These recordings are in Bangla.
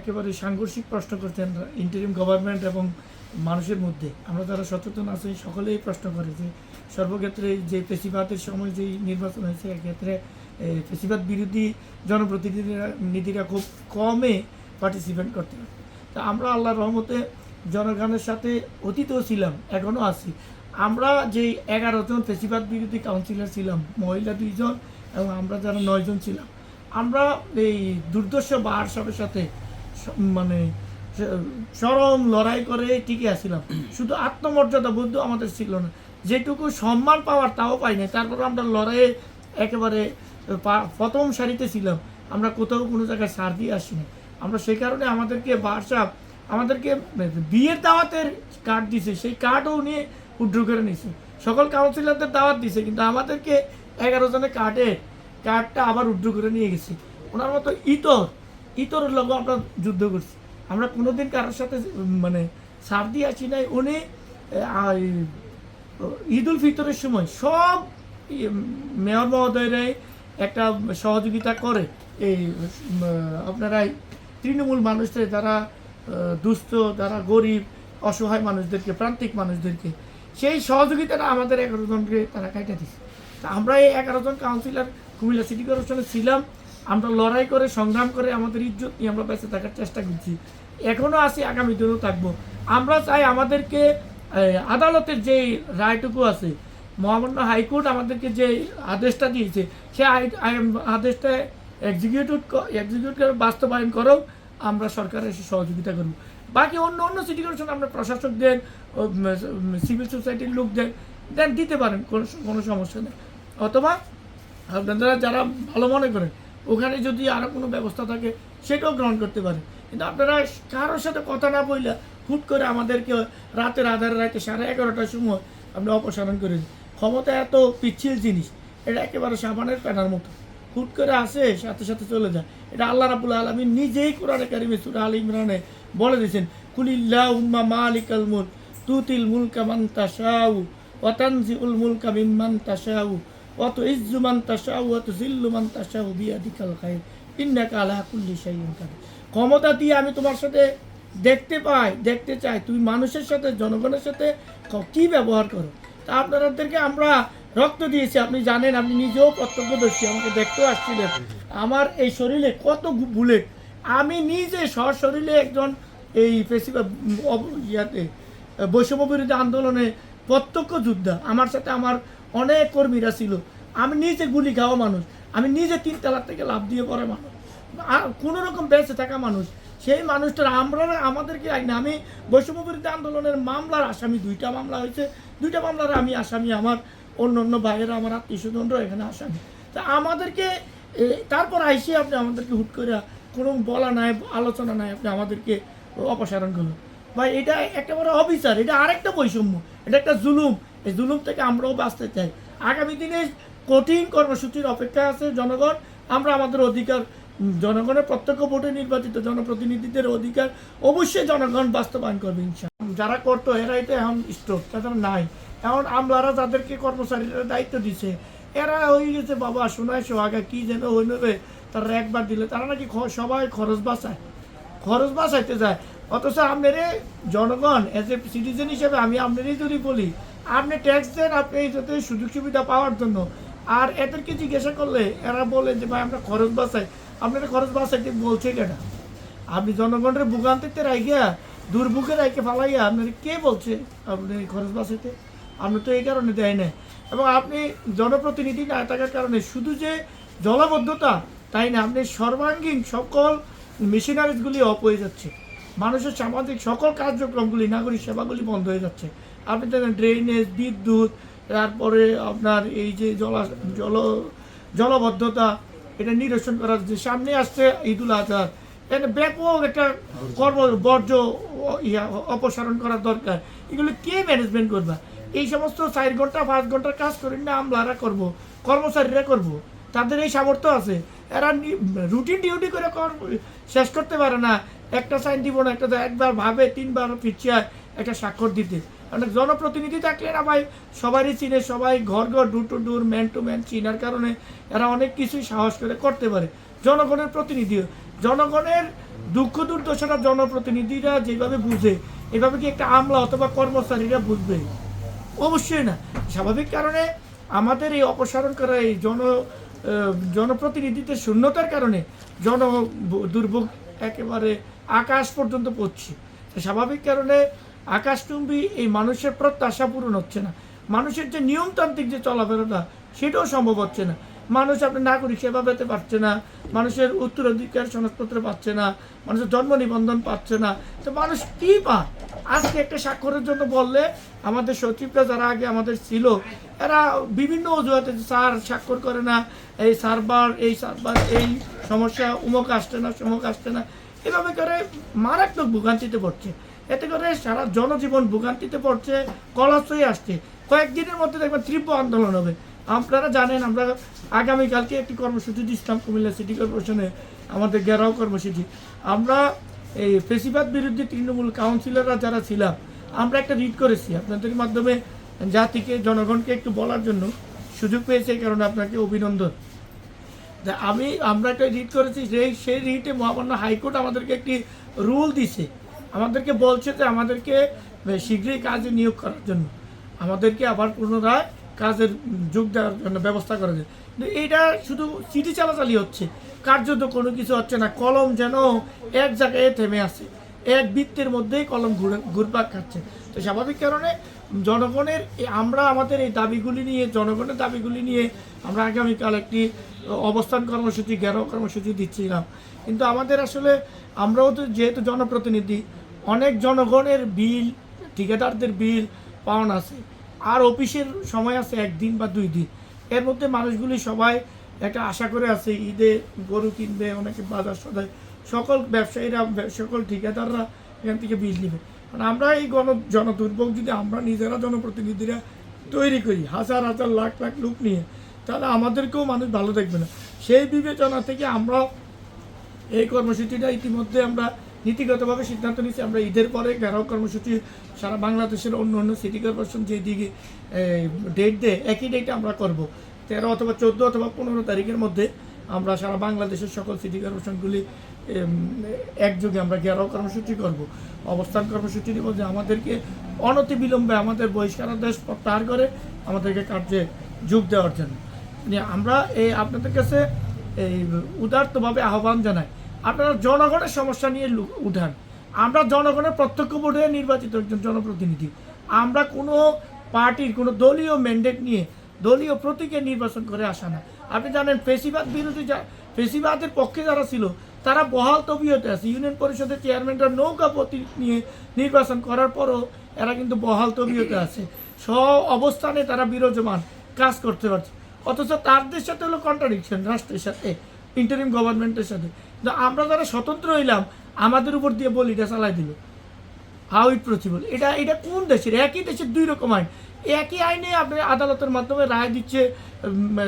একেবারে সাংঘর্ষিক প্রশ্ন করছেন ইন্টারিম গভর্নমেন্ট এবং মানুষের মধ্যে। আমরা যারা সচেতন আছি, সকলেই প্রশ্ন করে যে সর্বক্ষেত্রে যে পেশিবাদের সময় যে নির্বাচন হয়েছে, এক্ষেত্রে পেশিবাদ বিরোধী জনপ্রতিনিধিরা নীতিরা খুব কমে পার্টিসিপেট করতে তা আমরা আল্লাহর রহমতে জনগণের সাথে অতীতও ছিলাম, এখনও আছি। আমরা যে এগারো জন পেশিবাদ বিরোধী কাউন্সিলর ছিলাম, মহিলা দুইজন এবং আমরা যারা নয়জন ছিলাম, আমরা এই দুর্দর্শ বাহারসবের সাথে স- মানে চরম লড়াই করে টিকে আসছিলাম। শুধু আত্মমর্যাদা বোধ আমাদের ছিল না। যেটুকু সম্মান পাওয়ার তাও পাই না তারপর আমরা লড়াইয়ে একেবারে প্রথম সারিতে ছিলাম। আমরা কোথাও কোনো জায়গায় সার দিয়ে আসি না আমরা সেই কারণে আমাদেরকে বাদশাহ আমাদেরকে বিয়ের দাওয়াতের কার্ড দিছে। সেই কার্ডও নিয়ে উড্র করে নিছে। সকল কাউন্সিলরদের দাওয়াত দিছে, কিন্তু আমাদেরকে এগারো জনের কার্ডে কার্ডটা আবার উড্র করে নিয়ে গেছে। ওনার মতো ইতর ইতরের লোক আমরা যুদ্ধ করছি। আমরা কোনোদিন কারোর সাথে মানে সার দিয়ে আছি নাই। উনি ঈদ উল ফিতরের সময় সব মেয়র মহোদয়রাই একটা সহযোগিতা করে। এই আপনারাই তৃণমূল মানুষদের যারা দুস্থ, যারা গরিব, অসহায় মানুষদেরকে, প্রান্তিক মানুষদেরকে, সেই সহযোগিতাটা আমাদের এগারো জনকে তারা কাইটা দিচ্ছে তা আমরা এই এগারো জন কাউন্সিলর কুমিল্লা সিটি কর্পোরেশনে ছিলাম। আমরা লড়াই করে, সংগ্রাম করে আমাদের ইজ্জত নিয়ে আমরা বেঁচে থাকার চেষ্টা করছি। এখনও আছি, আগামী দিনেও থাকব। আমরা চাই আমাদেরকে আদালতের যে রায়টুকু আছে, মহামান্য হাইকোর্ট আমাদেরকে যে আদেশটা দিয়েছে, সে আদেশটা এক্সিকিউটিভ এক্সিকিউট করে বাস্তবায়ন করেও আমরা সরকারের এসে সহযোগিতা করব। বাকি অন্য অন্য সিটি কর্পোরেশন আমরা প্রশাসক দেন সিভিল সোসাইটির লোক দেন দেন দিতে পারেন, কোনো কোনো সমস্যা নেই। অথবা আপনারা যারা ভালো মনে করেন ওখানে যদি আরও কোনো ব্যবস্থা থাকে, সেটাও গ্রহণ করতে পারেন কিন্তু আপনারা কারোর সাথে কথা না বললে হুট করে আমাদেরকে রাতের আধারে রাতে সাড়ে এগারোটার সময় আপনি অপসারণ করে ক্ষমতা এত পিচ্ছিল জিনিস, এটা একেবারে সাবানের প্যানার মতো। হুট করে আসে, সাথে সাথে চলে যায়। এটা আল্লাহ রাবুল আলমী নিজেই কোরআনে কারিমে সুরা আল ইমরানে বলে দিয়েছেন কুলিল্লাহ উম্মা মালিকাল মুল তুতিল মুলকা মান তাশাউ ওয়াতানজিউল মুলকা মিম্মান তাশাউ। অত ইজ্জুমান তাশাউ অত জিল্লুমান তাশাউ বিয়াদিকাল খাইর ইন্নাকা আলা কুল্লি কাদির ক্ষমতা দিয়ে আমি তোমার সাথে দেখতে পাই, দেখতে চাই। তুমি মানুষের সাথে, জনগণের সাথে ক- ব্যবহার করো? তা আপনাদেরকে আমরা রক্ত দিয়েছি। আপনি জানেন, আপনি নিজেও প্রত্যক্ষদর্শী, আমাকে দেখতেও আসছিলেন। আমার এই শরীরে কত বুলেট আমি নিজে সশরীরে একজন এই ফেসিবাল ইয়াতে, বৈষম্য বিরোধী আন্দোলনে প্রত্যক্ষ যোদ্ধা আমার সাথে আমার অনেক কর্মীরা ছিল। আমি নিজে গুলি খাওয়া মানুষ। আমি নিজে তিন তালার থেকে লাভ দিয়ে পড়ে মানুষ। আর কোনো রকম বেঁচে থাকা মানুষ। সেই মানুষটার আমরা আমাদেরকে আমি বৈষম্য বিরোধী আন্দোলনের মামলার আসামি, দুইটা মামলা হয়েছে। দুইটা মামলার আমি আসামি আমার। অন্য অন্য ভাইয়েরা, আমার আত্মীয় স্বজনরাও এখানে আসামি। তা আমাদেরকে তারপর আইসে আপনি আমাদেরকে হুট করে কোনো বলা নাই, আলোচনা নাই, আপনি আমাদেরকে অপসারণ করুন ভাই, এটা একটা বড় অবিচার। এটা আরেকটা বৈষম্য। এটা একটা জুলুম। এই জুলুম থেকে আমরাও বাঁচতে চাই। আগামী দিনে কঠিন কর্মসূচির অপেক্ষা আছে জনগণ। আমরা আমাদের অধিকার জনগণের প্রত্যক্ষ ভোটে নির্বাচিত জনপ্রতিনিধিদের অধিকার অবশ্যই জনগণ বাস্তবায়ন করবে যারা করতো, এরাই তো এখন স্ট্রোক তাদের নাই। এখন আমলারা যাদেরকে কর্মচারীরা দায়িত্ব দিছে, এরা হয়ে গেছে বাবা শোনায় সোহাগা কি যেন হয়ে নেবে তারা একবার দিলে তারা নাকি সবাই খরচ বাঁচায়, খরচ বাঁচাইতে যায়। অথচ আপনারে জনগণ এজ এ সিটিজেন হিসেবে আমি আপনারই যদি বলি আপনি ট্যাক্স দেন, আপনি এই যাতে সুযোগ সুবিধা পাওয়ার জন্য। আর এদেরকে জিজ্ঞাসা করলে এরা বলে যে, ভাই, আমরা খরচ বাঁচাই। আপনারা খরচ বাঁচাইতে বলছে কেনা? আপনি জনগণের ভোগান্তিতে রাইগা দুর্ভোগে রাইকে ফালাইয়া আপনার কে বলছে আপনি খরচ বাঁচাইতে? আপনি তো এই কারণে দেয় না এবং আপনি জনপ্রতিনিধি না থাকার কারণে শুধু যে জলাবদ্ধতা, তাই না, আপনি সর্বাঙ্গীন সকল মেশিনারিজগুলি অফ হয়ে যাচ্ছে। মানুষের সামাজিক সকল কার্যক্রমগুলি, নাগরিক সেবাগুলি বন্ধ হয়ে যাচ্ছে। আপনি দেখেন ড্রেনেজ বিদ্যুৎ, তারপরে আপনার এই যে জলা জল, জলবদ্ধতা, এটা নিরসন করার যে সামনে আসছে ঈদুল আজহার এটা ব্যাপক একটা কর্ম, বর্জ্য ইয়া, অপসারণ করার দরকার। এগুলো কে ম্যানেজমেন্ট করবে? এই সমস্ত চার ঘণ্টা, পাঁচ ঘণ্টার কাজ করি না আমলারা করব, কর্মচারীরা করব, তাদের এই সামর্থ্য আছে। এরা রুটিন ডিউটি করে কর- শেষ করতে পারে না। একটা সাইন দিব না, একটা একবার ভাবে, তিনবার পিছিয়ে একটা স্বাক্ষর দিতে। মানে জনপ্রতিনিধি থাকলে না ভাই সবারই চিনে সবাই ঘর ঘর door to door man to man চিনার কারণে এরা অনেক কিছুই সাহস করে করতে পারে। জনগণের প্রতিনিধিও। জনগণের দুঃখ দুর্দশাটা জনপ্রতিনিধিরা যেভাবে বুঝে এভাবে কি একটা আমলা অথবা কর্মচারীরা বুঝবে? অবশ্যই না। স্বাভাবিক কারণে আমাদের এই অপসারণ করা এই জন আহ, জনপ্রতিনিধিত্বের শূন্যতার কারণে জন দুর্ভোগ একেবারে আকাশ পর্যন্ত পড়ছে। স্বাভাবিক কারণে আকাশচুম্বী এই মানুষের প্রত্যাশা পূরণ হচ্ছে না। মানুষের যে নিয়মতান্ত্রিক যে চলাফেরাটা, সেটাও সম্ভব হচ্ছে না। মানুষ আপনি নাগরিক সেবা পেতে পারছে না, মানুষের উত্তরাধিকার সনদপত্র পাচ্ছে না, মানুষের জন্ম নিবন্ধন পাচ্ছে না। তো মানুষ কী পায়? আজকে একটা স্বাক্ষরের জন্য বললে আমাদের সচিবরা যারা আগে আমাদের ছিল, এরা বিভিন্ন অজুহাতে স্যার স্বাক্ষর করে না, এই সার্ভার এই সার্ভার, এই সমস্যা, উমক আসছে না, সমক আসছে না। এভাবে করে মারাত্মক ভোগান্তিতে পড়ছে। এতে করে সারা জনজীবন ভোগান্তিতে পড়ছে, কলাস হয়ে আসছে। কয়েকদিনের মধ্যে দেখবেন তীব্র আন্দোলন হবে। আপনারা জানেন, আমরা আগামীকালকে একটি কর্মসূচি দিচ্ছিলাম কুমিল্লা সিটি কর্পোরেশনে, আমাদের গেরাও কর্মসূচি। আমরা এই ফেসিবাদ বিরুদ্ধে তৃণমূল কাউন্সিলররা যারা ছিলাম, আমরা একটা রিড করেছি। আপনাদের মাধ্যমে জাতিকে, জনগণকে একটু বলার জন্য সুযোগ পেয়েছে, এই কারণে আপনাকে অভিনন্দন। আমি, আমরা একটা রিট করেছি, সেই সেই রিটে মহামান্য হাইকোর্ট আমাদেরকে একটি রুল দিছে আমাদেরকে বলছে যে আমাদেরকে শীঘ্রই কাজে নিয়োগ করার জন্য। আমাদেরকে আবার পুনরায় কাজের যোগ দেওয়ার জন্য ব্যবস্থা করা যায়। এইটা শুধু চিঠি চালাচালি হচ্ছে। কার্যত কোনো কিছু হচ্ছে না। কলম যেন এক জায়গায় থেমে আছে। এক বৃত্তের মধ্যেই কলম ঘুরে, ঘুরপাক খাচ্ছে। তো স্বাভাবিক কারণে জনগণের আমরা আমাদের এই দাবিগুলি নিয়ে, জনগণের দাবিগুলি নিয়ে আমরা আগামীকাল একটি অবস্থান কর্মসূচি, ঘেরাও কর্মসূচি দিচ্ছিলাম। কিন্তু আমাদের আসলে আমরাও তো যেহেতু জনপ্রতিনিধি, অনেক জনগণের বিল, ঠিকাদারদের বিল পাওনা আছে। আর অফিসের সময় আছে একদিন বা দুই দিন। এর মধ্যে মানুষগুলি সবাই একটা আশা করে আছে, ঈদে গরু কিনবে, অনেকে বাজার সদায় সকল ব্যবসায়ীরা, সকল ঠিকাদাররা এখান থেকে বিল নেবে। মানে আমরা এই গণ, জনদুর্ভোগ যদি আমরা নিজেরা জনপ্রতিনিধিরা তৈরি করি, হাজার হাজার, লাখ লাখ লোক নিয়ে, তাহলে আমাদেরকেও মানুষ ভালো দেখবে না। সেই বিবেচনা থেকে আমরা এই কর্মসূচিটা ইতিমধ্যে আমরা নীতিগতভাবে সিদ্ধান্ত নিচ্ছি আমরা ঈদের পরে ঘেরাও কর্মসূচি সারা বাংলাদেশের অন্য অন্য সিটি কর্পোরেশন যে দিকে ডেট দেয়, একই ডেটে আমরা করব। তেরো অথবা চোদ্দ অথবা পনেরো তারিখের মধ্যে আমরা সারা বাংলাদেশের সকল সিটি কর্পোরেশনগুলি একযোগে আমরা ঘেরাও কর্মসূচি করব। অবস্থান কর্মসূচি দিব যে আমাদেরকে অনতি বিলম্বে আমাদের বহিষ্কারাদেশ প্রত্যাহার করে আমাদেরকে কার্যে যোগ দেওয়ার জন্য। মানে আমরা এই আপনাদের কাছে এই উদার্তভাবে আহ্বান জানাই, আপনারা জনগণের সমস্যা নিয়ে উঠান। আমরা জনগণের প্রত্যক্ষ ভোটে নির্বাচিত একজন জনপ্রতিনিধি। আমরা কোনো পার্টির, কোনো দলীয় ম্যান্ডেট নিয়ে দলীয় প্রতীকে নির্বাচন করে আসা না। আপনি জানেন, ফেসিবাদ বিরোধী ফেসিবাদের পক্ষে যারা ছিল, তারা বহাল তবিয়তে আছে। ইউনিয়ন পরিষদের চেয়ারম্যানরা নৌকা প্রতীক নিয়ে নির্বাচন করার পরও এরা কিন্তু বহাল তবিয়তে আছে। স্ব অবস্থানে তারা বিরাজমান, কাজ করতে পারছে। অথচ তাদের সাথে হলো কন্ট্রাডিকশন রাষ্ট্রের সাথে ইন্টারিম গভর্নমেন্টের সাথে। কিন্তু আমরা যারা স্বতন্ত্র হইলাম, আমাদের উপর দিয়ে বলিটা চালাই দিল। হাউ ইট পসিবল এটা এটা কোন দেশের? একই দেশের দুই রকম আইন। একই আইনে আদালতের মাধ্যমে রায় দিচ্ছে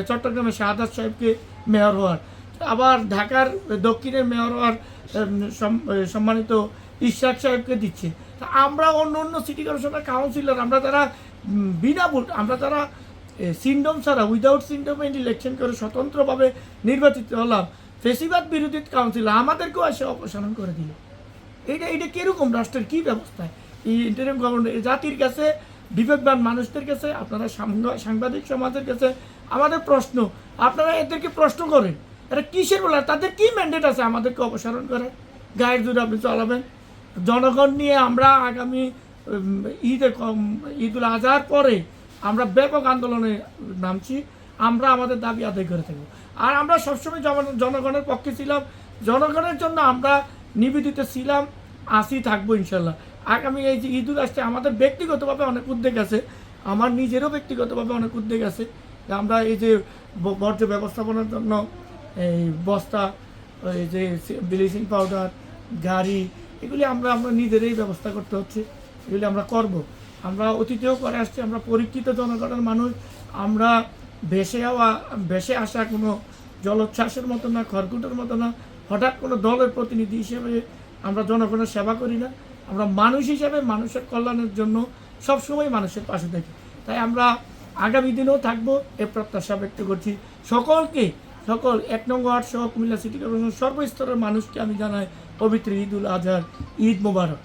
চট্টগ্রামের শাহাদাত সাহেবকে মেয়র হওয়ার। আবার ঢাকার দক্ষিণের মেয়র হওয়ার সম্মানিত ইশাক সাহেবকে দিচ্ছে। তা আমরা অন্য অন্য সিটি কর্পোরেশনের কাউন্সিলর, আমরা তারা বিনা ভোট, আমরা তারা সিন্ডম ছাড়া উইদাউট সিন্ডম ইলেকশন করে স্বতন্ত্রভাবে নির্বাচিত হলাম, ফেসিবাদ বিরোধী কাউন্সিলর আমাদেরকেও এসে অপসারণ করে দিল। এটা এটা কীরকম রাষ্ট্রের কী ব্যবস্থা? এই ইন্টারিম গভর্নমেন্ট জাতির কাছে বিবেকবান মানুষদের কাছে, আপনারা সাংবাদিক সমাজের কাছে আমাদের প্রশ্ন, আপনারা এদেরকে প্রশ্ন করেন এটা কিসের বলা, তাদের কি ম্যান্ডেট আছে আমাদেরকে অপসারণ করে গায়ের জোরে আপনি চলাবেন। জনগণ নিয়ে আমরা আগামী ঈদে ঈদুল আজহার পরে আমরা ব্যাপক আন্দোলনে নামছি, আমরা আমাদের দাবি আদায় করে থাকব। আর আমরা সবসময় জন- জনগণের পক্ষে ছিলাম, জনগণের জন্য আমরা নিবেদিত ছিলাম, আসি থাকব ইনশাল্লাহ। আগামী এই যে ঈদুল আসছে আমাদের ব্যক্তিগতভাবে অনেক উদ্যোগ আছে। আমার নিজেরও ব্যক্তিগতভাবে অনেক উদ্যোগ আছে। আমরা এই যে বর্জ্য ব্যবস্থাপনার জন্য এই বস্তা, এই যে ব্লিচিং পাউডার, গাড়ি, এগুলি আমরা আমরা নিজেরাই ব্যবস্থা করতে হচ্ছে। এগুলি আমরা করব। আমরা অতীতেও করে আসছি, আমরা পরীক্ষিত জনগণের মানুষ। আমরা ভেসে যাওয়া ভেসে আসা কোনো জলোচ্ছ্বাসের মতো না, খড়কুটোর মতো না। হঠাৎ কোনো দলের প্রতিনিধি হিসেবে আমরা জনগণের সেবা করি না। আমরা মানুষ হিসাবে মানুষের কল্যাণের জন্য সবসময় মানুষের পাশে থাকি। তাই আমরা আগামী দিনেও থাকব, এ প্রত্যাশা ব্যক্ত করছি। সকলকে, সকল এক নং ওয়ার্ড সহ কুমিল্লা সিটি কর্পোরেশন সর্বস্তরের মানুষকে আমি জানাই পবিত্র ঈদ উল আজহার, ঈদ মোবারক।